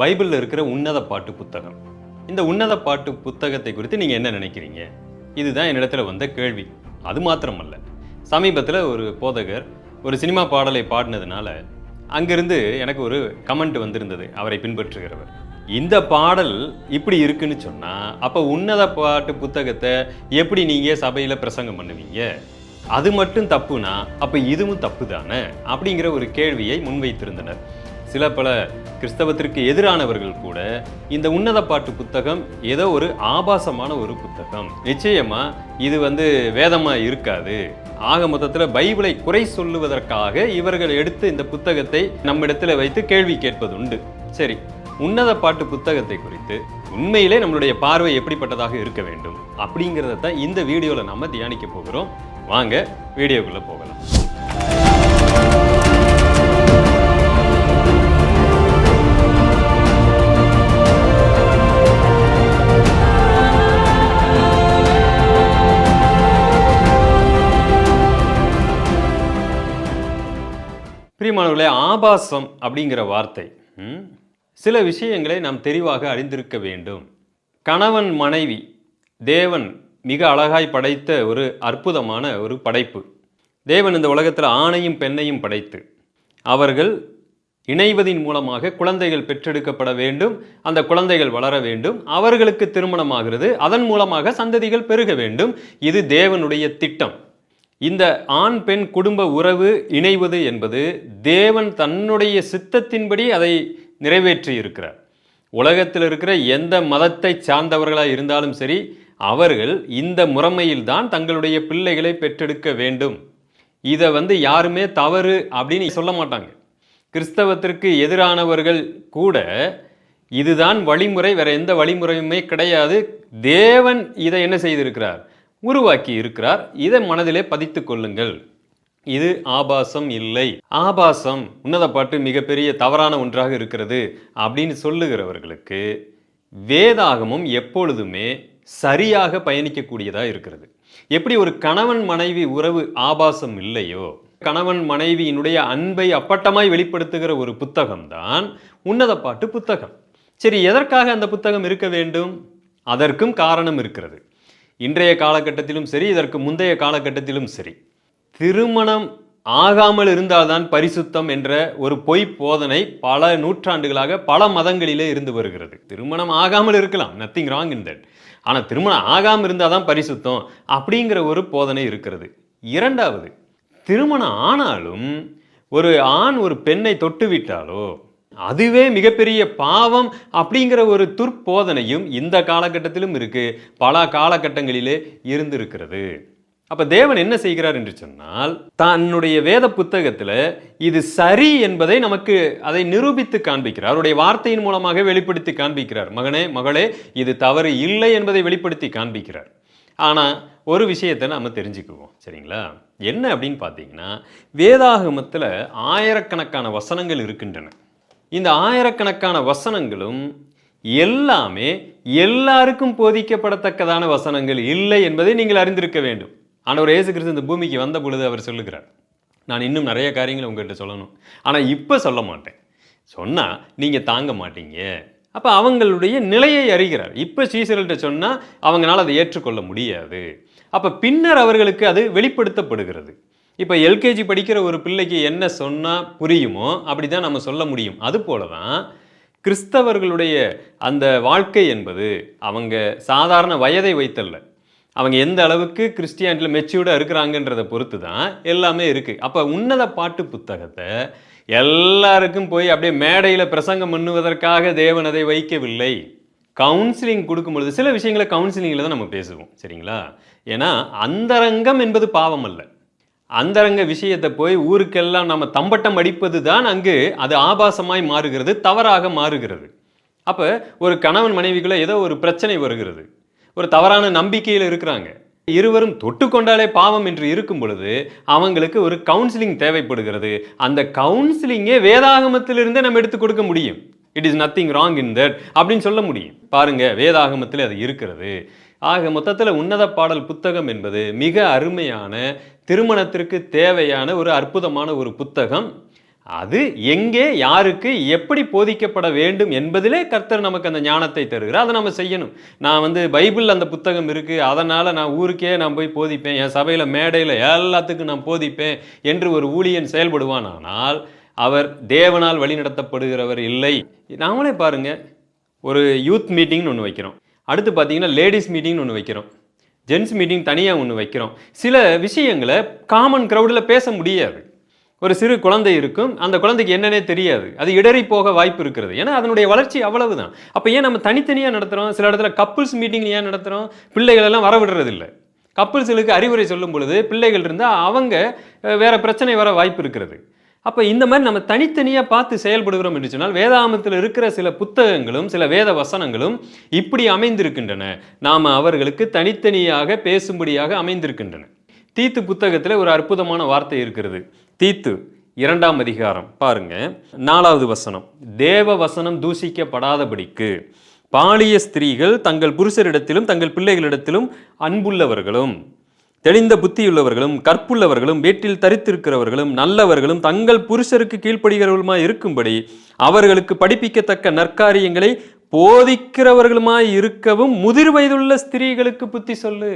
பைபிளில் இருக்கிற உன்னத பாட்டு புத்தகம். இந்த உன்னத பாட்டு புத்தகத்தை குறித்து நீங்கள் என்ன நினைக்கிறீங்க? இதுதான் என்னிடத்துல வந்த கேள்வி. அது மாத்திரமல்ல. சமீபத்தில் ஒரு போதகர் ஒரு சினிமா பாடலை பாடினதுனால அங்கிருந்து எனக்கு ஒரு கமெண்ட் வந்திருந்தது அவரை பின்பற்றுகிறவர். இந்த பாடல் இப்படி இருக்குன்னு சொன்னால் அப்போ உன்னத பாட்டு புத்தகத்தை எப்படி நீங்கள் சபையில் பிரசங்கம் பண்ணுவீங்க? அது மட்டும் தப்புனா அப்போ இதுவும் தப்பு தானே அப்படிங்கிற ஒரு கேள்வியை முன்வைத்திருந்தனர். சில பல கிறிஸ்தவத்திற்கு எதிரானவர்கள் கூட இந்த உன்னத பாட்டு புத்தகம் ஏதோ ஒரு ஆபாசமான ஒரு புத்தகம். நிச்சயமா இது வந்து வேதமா இருக்காது. ஆக மொத்தத்தில் பைபிளை குறை சொல்லுவதற்காக இவர்கள் எடுத்து இந்த புத்தகத்தை நம்மிடத்தில் வைத்து கேள்வி கேட்பது உண்டு சரி உன்னத பாட்டு புத்தகத்தை குறித்து உண்மையிலே நம்மளுடைய பார்வை எப்படிப்பட்டதாக இருக்க வேண்டும் அப்படிங்கிறத தான் இந்த வீடியோவில் நம்ம தியானிக்க போகிறோம். வாங்க வீடியோக்குள்ளே போகலாம். பிரியமானவர்களே ஆபாசம் அப்படிங்கிற வார்த்தை சில விஷயங்களை நாம் தெளிவாக அறிந்திருக்க வேண்டும். கணவன் மனைவி தேவன் மிக அழகாய் படைத்த ஒரு அற்புதமான ஒரு படைப்பு. தேவன் இந்த உலகத்தில் ஆணையும் பெண்ணையும் படைத்து அவர்கள் இணைவதின் மூலமாக குழந்தைகள் பெற்றெடுக்கப்பட வேண்டும் அந்த குழந்தைகள் வளர வேண்டும் அவர்களுக்கு திருமணமாகிறது அதன் மூலமாக சந்ததிகள் பெருக வேண்டும். இது தேவனுடைய திட்டம். இந்த ஆண் பெண் குடும்ப உறவு இணைவது என்பது தேவன் தன்னுடைய சித்தத்தின்படி அதை நிறைவேற்றி இருக்கிறார் உலகத்தில் இருக்கிற எந்த மதத்தை சார்ந்தவர்களாக இருந்தாலும் சரி அவர்கள் இந்த முறைமையில்தான் தங்களுடைய பிள்ளைகளை பெற்றெடுக்க வேண்டும். இதை வந்து யாருமே தவறு அப்படின்னு சொல்ல மாட்டாங்க. கிறிஸ்தவத்திற்கு எதிரானவர்கள் கூட இதுதான் வழிமுறை வேற எந்த வழிமுறையுமே கிடையாது. தேவன் இதை என்ன செய்திருக்கிறார்? உருவாக்கி இருக்கிறார். இதை மனதிலே பதித்து கொள்ளுங்கள். இது ஆபாசம் இல்லை. ஆபாசம் உன்னத பாட்டு மிகப்பெரிய தவறான ஒன்றாக இருக்கிறது அப்படின்னு சொல்லுகிறவர்களுக்கு வேதாகமும் எப்பொழுதுமே சரியாக பயணிக்கக்கூடியதாக இருக்கிறது. எப்படி ஒரு கணவன் மனைவி உறவு ஆபாசம் இல்லையோ கணவன் மனைவியினுடைய அன்பை அப்பட்டமாய் வெளிப்படுத்துகிற ஒரு புத்தகம்தான் உன்னத பாட்டு புத்தகம். சரி எதற்காக அந்த புத்தகம் இருக்க வேண்டும்? அதற்கும் காரணம் இருக்கிறது. இன்றைய காலகட்டத்திலும் சரி இதற்கு முந்தைய காலகட்டத்திலும் சரி. திருமணம் ஆகாமல் இருந்தால்தான் பரிசுத்தம் என்ற ஒரு பொய் போதனை பல நூற்றாண்டுகளாக பல மதங்களிலே இருந்து வருகிறது. திருமணம் ஆகாமல் இருக்கலாம் நத்திங் ராங் இன் தட் ஆனால் திருமணம் ஆகாமல் இருந்தால் தான் பரிசுத்தம் அப்படிங்கிற ஒரு போதனை இருக்கிறது. இரண்டாவது திருமணம் ஆனாலும் ஒரு ஆண் ஒரு பெண்ணை தொட்டுவிட்டாலோ அதுவே மிகப்பெரிய பாவம் அப்படிங்கிற ஒரு துர்போதனையும் இந்த காலகட்டத்திலும் இருக்கு. பல காலகட்டங்களிலே இருந்திருக்கிறது. அப்ப தேவன் என்ன செய்கிறார் என்று சொன்னால் தன்னுடைய வேத புத்தகத்தில் இது சரி என்பதை நமக்கு அதை நிரூபித்து காண்பிக்கிறார். அவருடைய வார்த்தையின் மூலமாக வெளிப்படுத்தி காண்பிக்கிறார். மகனே மகளே இது தவறு இல்லை என்பதை வெளிப்படுத்தி காண்பிக்கிறார். ஆனா ஒரு விஷயத்தை நம்ம தெரிஞ்சுக்குவோம். சரிங்களா? என்ன அப்படின்னு பார்த்தீங்கன்னா வேதாகமத்தில் ஆயிரக்கணக்கான வசனங்கள் இருக்கின்றன. இந்த ஆயிரக்கணக்கான வசனங்களும் எல்லாமே எல்லாருக்கும் போதிக்கப்படத்தக்கதான வசனங்கள் இல்லை என்பதை நீங்கள் அறிந்திருக்க வேண்டும். ஆண்டவர் இயேசு கிறிஸ்து இந்த பூமிக்கு வந்த பொழுது அவர் சொல்லுகிறார். நான் இன்னும் நிறைய காரியங்களை உங்கள்கிட்ட சொல்லணும். ஆனால் இப்போ சொல்ல மாட்டேன். சொன்னால் நீங்கள் தாங்க மாட்டீங்க. அப்போ அவங்களுடைய நிலையை அறிகிறார். இப்போ சீசர்கள்ட்ட சொன்னால் அவங்களால அதை ஏற்றுக்கொள்ள முடியாது. அப்போ பின்னர் அவர்களுக்கு அது வெளிப்படுத்தப்படுகிறது. இப்போ எல்கேஜி படிக்கிற ஒரு பிள்ளைக்கு என்ன சொன்னால் புரியுமோ அப்படி தான் நம்ம சொல்ல முடியும். அதுபோல தான் கிறிஸ்தவர்களுடைய அந்த வாழ்க்கை என்பது அவங்க சாதாரண வயதை வைத்தல்ல. அவங்க எந்த அளவுக்கு கிறிஸ்டியானிட்டியில் மெச்சூர்டாக இருக்கிறாங்கன்றத பொறுத்து தான் எல்லாமே இருக்குது அப்போ உன்னத பாட்டு புத்தகத்தை எல்லாருக்கும் போய் அப்படியே மேடையில் பிரசங்கம் பண்ணுவதற்காக தேவன் அதை வைக்கவில்லை. கவுன்சிலிங் கொடுக்கும் பொழுது சில விஷயங்களை கவுன்சிலிங்கில் தான் நம்ம பேசுவோம். சரிங்களா? ஏன்னா அந்தரங்கம் என்பது பாவம் அல்ல. அந்தரங்க விஷயத்தை போய் ஊருக்கெல்லாம் நம்ம தம்பட்டம் அடிப்பது தான் அங்கு அது ஆபாசமாய் மாறுகிறது தவறாக மாறுகிறது. அப்போ ஒரு கணவன் மனைவிக்குள்ள ஏதோ ஒரு பிரச்சனை வருகிறது. ஒரு தவறான நம்பிக்கையில் இருக்கிறாங்க. இருவரும் தொட்டுக்கொண்டாலே பாவம் என்று இருக்கும் பொழுது அவங்களுக்கு ஒரு கவுன்சிலிங் தேவைப்படுகிறது. அந்த கவுன்சிலிங்கே வேதாகமத்திலிருந்தே நம்ம எடுத்து கொடுக்க முடியும். It is nothing wrong in that அப்படின்னு சொல்ல முடியும். பாருங்க வேதாகமத்தில் அது இருக்கிறது. ஆக மொத்தத்தில் உன்னத பாடல் புத்தகம் என்பது மிக அருமையான திருமணத்திற்கு தேவையான ஒரு அற்புதமான ஒரு புத்தகம். அது எங்கே யாருக்கு எப்படி போதிக்கப்பட வேண்டும் என்பதிலே கர்த்தர் நமக்கு அந்த ஞானத்தை தருகிறார். அதை நம்ம செய்யணும். நான் வந்து பைபிள் அந்த புத்தகம் இருக்குது அதனால் நான் ஊருக்கே நான் போய் போதிப்பேன். என் சபையில் மேடையில் எல்லாத்துக்கும் நான் போதிப்பேன் என்று ஒரு ஊழியன் செயல்படுவானானால் அவர் தேவனால் வழிநடத்தப்படுகிறவர் இல்லை. நாமளே பாருங்கள் ஒரு யூத் மீட்டிங்னு ஒன்று வைக்கிறோம். அடுத்து பார்த்தீங்கன்னா லேடிஸ் மீட்டிங்னு ஒன்று வைக்கிறோம். ஜென்ஸ் மீட்டிங் தனியாக ஒன்று வைக்கிறோம். சில விஷயங்களை காமன் க்ரௌடில் பேச முடியாது. ஒரு சிறு குழந்தை இருக்கும். அந்த குழந்தைக்கு என்னன்னே தெரியாது. அது இடறி போக வாய்ப்பு இருக்கிறது. ஏன்னா அதனுடைய வளர்ச்சி அவ்வளவு தான் அப்போ ஏன் நம்ம தனித்தனியாக நடத்துகிறோம் சில இடத்துல கப்புள்ஸ் மீட்டிங் ஏன் நடத்துகிறோம் பிள்ளைகள் எல்லாம் வர விடுறதில்ல. கப்புள்ஸுகளுக்கு அறிவுரை சொல்லும் பொழுது பிள்ளைகள் இருந்தால் அவங்க வேறு பிரச்சனை வர வாய்ப்பு இருக்கிறது. அப்போ இந்த மாதிரி நம்ம தனித்தனியாக பார்த்து செயல்படுகிறோம் என்று சொன்னால் வேதாமத்தில் இருக்கிற சில புத்தகங்களும் சில வேத வசனங்களும் இப்படி அமைந்திருக்கின்றன. நாம் அவர்களுக்கு தனித்தனியாக பேசும்படியாக அமைந்திருக்கின்றன. தீத்து புத்தகத்தில் ஒரு அற்புதமான வார்த்தை இருக்கிறது. தீத்து இரண்டாம் அதிகாரம். பாருங்க. நாலாவது வசனம். தேவ வசனம் தூசிக்கப்படாதபடிக்கு பாலிய ஸ்திரீகள் தங்கள் புருஷரிடத்திலும் தங்கள் பிள்ளைகளிடத்திலும் அன்புள்ளவர்களும் தெளிந்த புத்தியுள்ளவர்களும் கற்புள்ளவர்களும் வீட்டில் தரித்திருக்கிறவர்களும் நல்லவர்களும் தங்கள் புருஷருக்கு கீழ்ப்படுகிறவர்களுமாய் இருக்கும்படி அவர்களுக்கு படிப்பிக்கத்தக்க நற்காரியங்களை போதிக்கிறவர்களுமாய் இருக்கவும் முதிர் வயதுள்ள ஸ்திரீகளுக்கு புத்தி சொல்லு.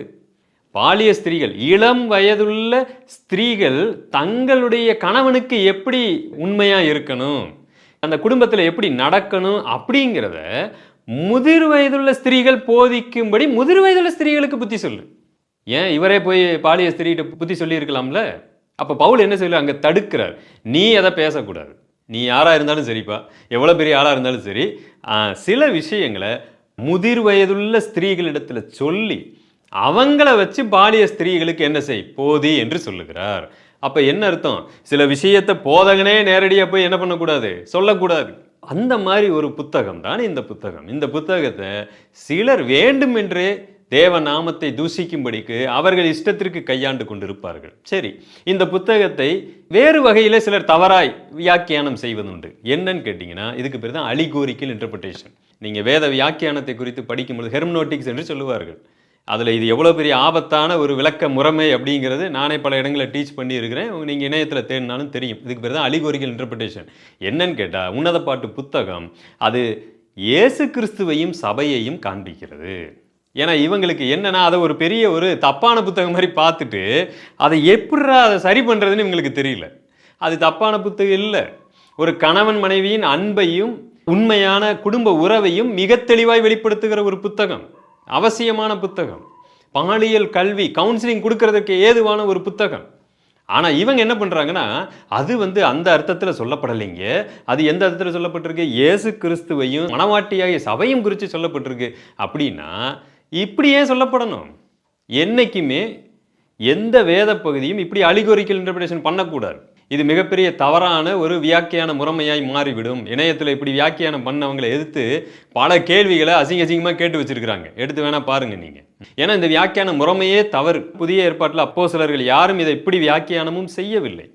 பாலிய ஸ்திரீகள் இளம் வயதுள்ள ஸ்திரீகள் தங்களுடைய கணவனுக்கு எப்படி உண்மையாக இருக்கணும் அந்த குடும்பத்தில் எப்படி நடக்கணும் அப்படிங்கிறத முதிர் வயதுள்ள ஸ்திரீகள் போதிக்கும்படி முதிர் வயதுள்ள ஸ்திரீகளுக்கு புத்தி சொல்லு. ஏன் இவரே போய் பாலிய ஸ்திரீகிட்ட புத்தி சொல்லியிருக்கலாம்ல? அப்போ பவுல் என்ன செய்யல? அங்கே தடுக்கிறார். நீ அதை பேசக்கூடாது. நீ யாராக இருந்தாலும் சரிப்பா. எவ்வளோ பெரிய ஆளாக இருந்தாலும் சரி. சில விஷயங்களை முதிர் வயதுள்ள ஸ்திரீகளிடத்தில் சொல்லி அவங்கள வச்சு பாலிய ஸ்திரீகளுக்கு என்ன செய்? போதி என்று சொல்லுகிறார். அப்போ என்ன அர்த்தம்? சில விஷயத்தை போதகனே நேரடியாக போய் என்ன பண்ணக்கூடாது? சொல்லக்கூடாது. அந்த மாதிரி ஒரு புத்தகம் தான் இந்த புத்தகம். இந்த புத்தகத்தை சிலர் வேண்டுமென்றே தேவ நாமத்தை தூசிக்கும்படிக்கு அவர்கள் இஷ்டத்திற்கு கையாண்டு கொண்டிருப்பார்கள். சரி இந்த புத்தகத்தை வேறு வகையில் சிலர் தவறாய் வியாக்கியானம் செய்வதுண்டு. என்னன்னு கேட்டிங்கன்னா இதுக்கு பேர் தான் அலிகோரிக்கல் இன்டர்பிரிட்டேஷன் நீங்கள் வேத வியாக்கியானத்தை குறித்து படிக்கும்பொழுது ஹெர்மனோட்டிக்ஸ் என்று சொல்லுவார்கள். அதில் இது எவ்வளோ பெரிய ஆபத்தான ஒரு விளக்க முறைமை அப்படிங்கிறது நானே பல இடங்களில் டீச் பண்ணியிருக்கிறேன். நீங்கள் இணையத்தில் தேடினாலும் தெரியும். இதுக்கு பேர் தான் அலிகோரிக்கல் இன்டர்பிரிட்டேஷன் என்னன்னு கேட்டால் உன்னத பாட்டு புத்தகம் அது இயேசு கிறிஸ்துவையும் சபையையும் காண்பிக்கிறது. ஏன்னா இவங்களுக்கு என்னன்னா அதை ஒரு பெரிய ஒரு தப்பான புத்தகம் மாதிரி பார்த்துட்டு அதை எப்படிடா அதை சரி பண்ணுறதுன்னு இவங்களுக்கு தெரியல. அது தப்பான புத்தகம் இல்லை. ஒரு கணவன் மனைவியின் அன்பையும் உண்மையான குடும்ப உறவையும் மிக தெளிவாய் வெளிப்படுத்துகிற ஒரு புத்தகம். அவசியமான புத்தகம். பாலியல் கல்வி கவுன்சிலிங் கொடுக்கறதுக்கு ஏதுவான ஒரு புத்தகம். ஆனால் இவங்க என்ன பண்ணுறாங்கன்னா அது வந்து அந்த அர்த்தத்தில் சொல்லப்படலைங்க. அது எந்த அர்த்தத்தில் சொல்லப்பட்டிருக்கு? இயேசு கிறிஸ்துவையும் மனவாட்டியாகிய சபையும் குறித்து சொல்லப்பட்டிருக்கு. அப்படின்னா இப்படியே சொல்லப்படணும். என்றைக்குமே எந்த வேத பகுதியும் இப்படி அலிகோரிக்கல் இன்டர்பிரேஷன் பண்ணக்கூடாது. இது மிகப்பெரிய தவறான ஒரு வியாக்கியான முறைமையாய் மாறிவிடும். இணையத்தில் இப்படி வியாக்கியானம் பண்ணவங்களை எதிர்த்து பல கேள்விகளை அசிங்க அசிங்கமாக கேட்டு வச்சிருக்கிறாங்க. எடுத்து வேணால் பாருங்கள் நீங்கள் ஏன்னா இந்த வியாக்கியான முறைமையே தவறு. புதிய ஏற்பாட்டில் அப்போ சிலர்கள் யாரும் இதை இப்படி வியாக்கியானமும் செய்யவில்லை.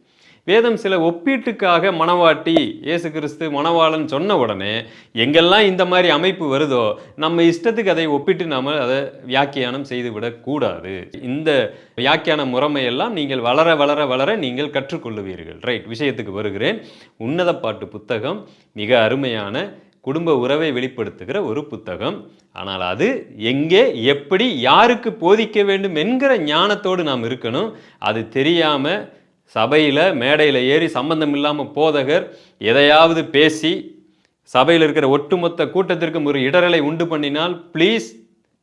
வேதம் சில ஒப்பீட்டுக்காக மணவாட்டி இயேசு கிறிஸ்து மணவாளன் சொன்ன உடனே எங்கெல்லாம் இந்த மாதிரி அமைப்பு வருதோ நம்ம இஷ்டத்துக்கு அதை ஒப்பிட்டு நாம் அதை வியாக்கியானம் செய்துவிடக்கூடாது இந்த வியாக்கியான முறைமையெல்லாம் நீங்கள் வளர வளர வளர நீங்கள் கற்றுக்கொள்ளுவீர்கள். ரைட் விஷயத்துக்கு வருகிறேன். உன்னத பாட்டு புத்தகம் மிக அருமையான குடும்ப உறவை வெளிப்படுத்துகிற ஒரு புத்தகம். ஆனால் அது எங்கே எப்படி யாருக்கு போதிக்க வேண்டும் என்கிற ஞானத்தோடு நாம் இருக்கணும். அது தெரியாமல் சபையில் மேடையில் ஏறி சம்பந்தம் இல்லாமல் போதகர் எதையாவது பேசி சபையில் இருக்கிற ஒட்டுமொத்த கூட்டத்திற்கும் ஒரு இடரலை உண்டு பண்ணினால் ப்ளீஸ்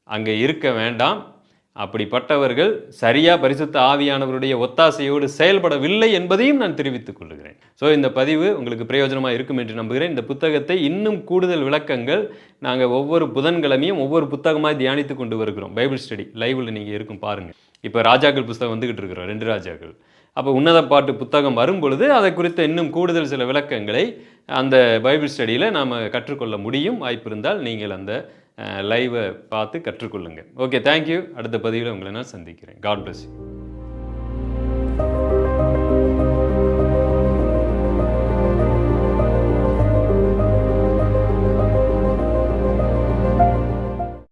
அங்கே இருக்க வேண்டாம். அப்படிப்பட்டவர்கள் சரியாக பரிசுத்த ஆவியானவருடைய ஒத்தாசையோடு செயல்படவில்லை என்பதையும் நான் தெரிவித்துக் கொள்கிறேன். ஸோ இந்த பதிவு உங்களுக்கு பிரயோஜனமாக இருக்கும் என்று நம்புகிறேன். இந்த புத்தகத்தை இன்னும் கூடுதல் விளக்கங்கள் நாங்கள் ஒவ்வொரு புதன்கிழமையும் ஒவ்வொரு புத்தகமாக தியானித்து கொண்டு வருகிறோம். பைபிள் ஸ்டடி லைவில் நீங்கள் இருக்கும் பாருங்கள் இப்போ ராஜாக்கள் புஸ்தகம் வந்துக்கிட்டு இருக்கிறோம் ரெண்டு ராஜாக்கள். அப்போ உன்னத பாட்டு புத்தகம் வரும் பொழுது அதை குறித்த இன்னும் கூடுதல் சில விளக்கங்களை அந்த பைபிள் ஸ்டடியில் நாம் கற்றுக்கொள்ள முடியும். வாய்ப்பு இருந்தால் நீங்கள் அந்த லைவை பார்த்து கற்றுக்கொள்ளுங்கள். ஓகே தேங்க்யூ அடுத்த பதிவில் உங்களை நான் சந்திக்கிறேன். God bless you